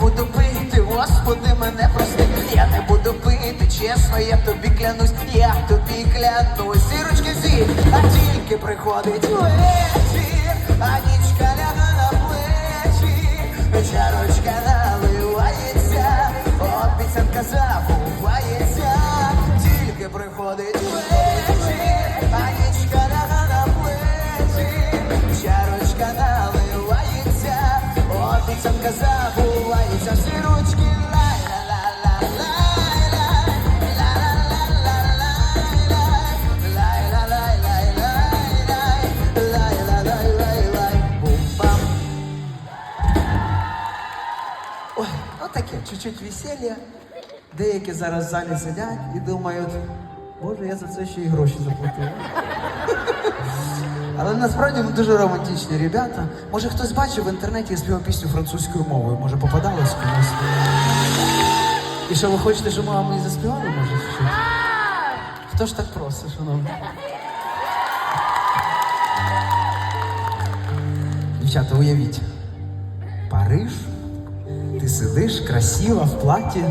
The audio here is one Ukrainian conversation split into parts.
буду пити, Господи, мене прости. Я не буду пити, чесно, я тобі клянусь, я тобі клянусь. Сірочки всі, а тільки приходить вечір, а нічка ляга на плечі, чарочка наливається, обіцянка забувається, Ой, ну таке, чуть-чуть весілля. Деякі зараз в залі сидять і думають, боже, я за це ще й гроші заплатив. Але насправді ми дуже романтичні ребята. Може хтось бачив в інтернеті я співав пісню французькою мовою, може попадалось комусь. І що ви хочете, щоб ми вам і заспівали, може? чи Що? Хто ж так просить, шановні? Дівчата, уявіть. Париж, сидиш красива в платі,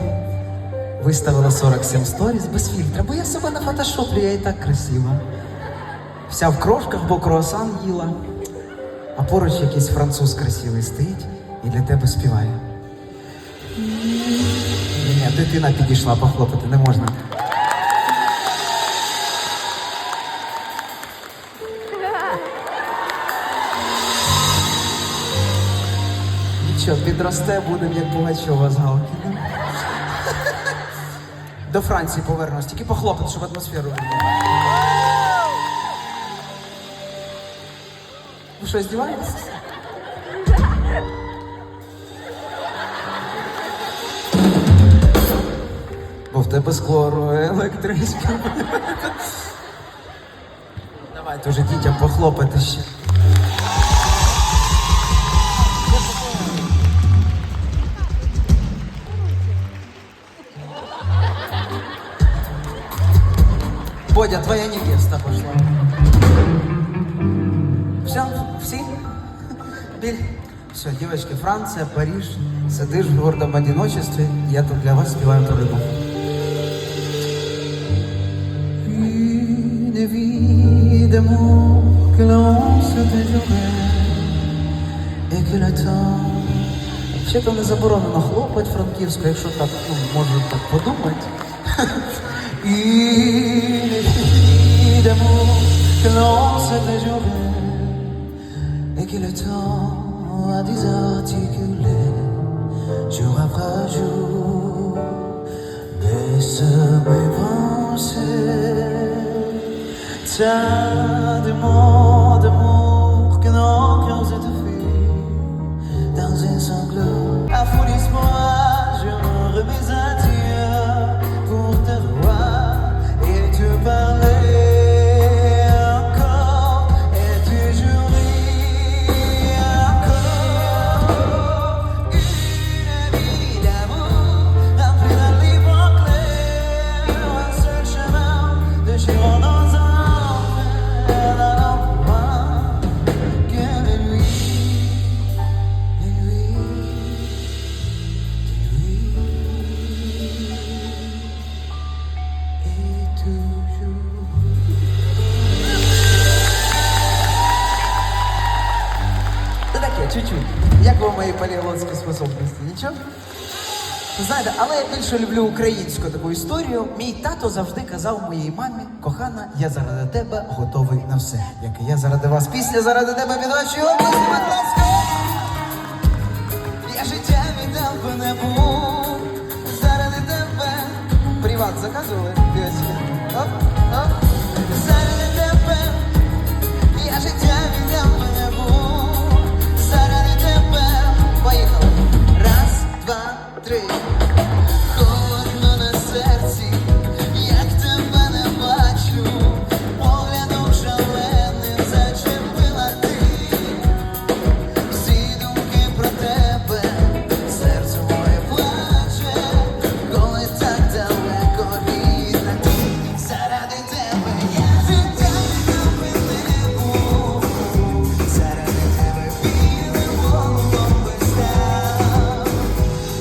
виставила 47 сторіс без фільтра, бо я себе на фотошоплю, я і так красива. Вся в крошках, бо круасан їла, а поруч якийсь француз красивий стоїть і для тебе співає. Ні, дитина підійшла похлопати, не можна. Нічого, підросте, будемо як Пугачова з Галкіна. До Франції повернемось, тільки похлопати, щоб атмосферу. Ви що, здіваєтесь? Бо в тебе скоро електричка. Давайте вже дітям похлопати ще. Бодя, твоя невеста пошла. Все, всі? Біль. Все, девочки, Франция, Париж. Сидиш в гордом одиночестве. Я тут для вас співаю про любов. Une vie d'amour que l'on se déjouait et que le temps Взагалі не заборонено хлопати франківську, якщо так, ну, може так подумати. que l'on s'était juré et que le temps a désarticulé jour après jour baisse mes pensées. T'as des mots чуть-чуть. Як вам мої поліглотські способності? Нічого? Знаєте, але я більше люблю українську таку історію. Мій тато завжди казав моїй мамі, кохана, я заради тебе готовий на все. Як і я заради вас після заради тебе від області, будь ласка. Я життя віддав би не було.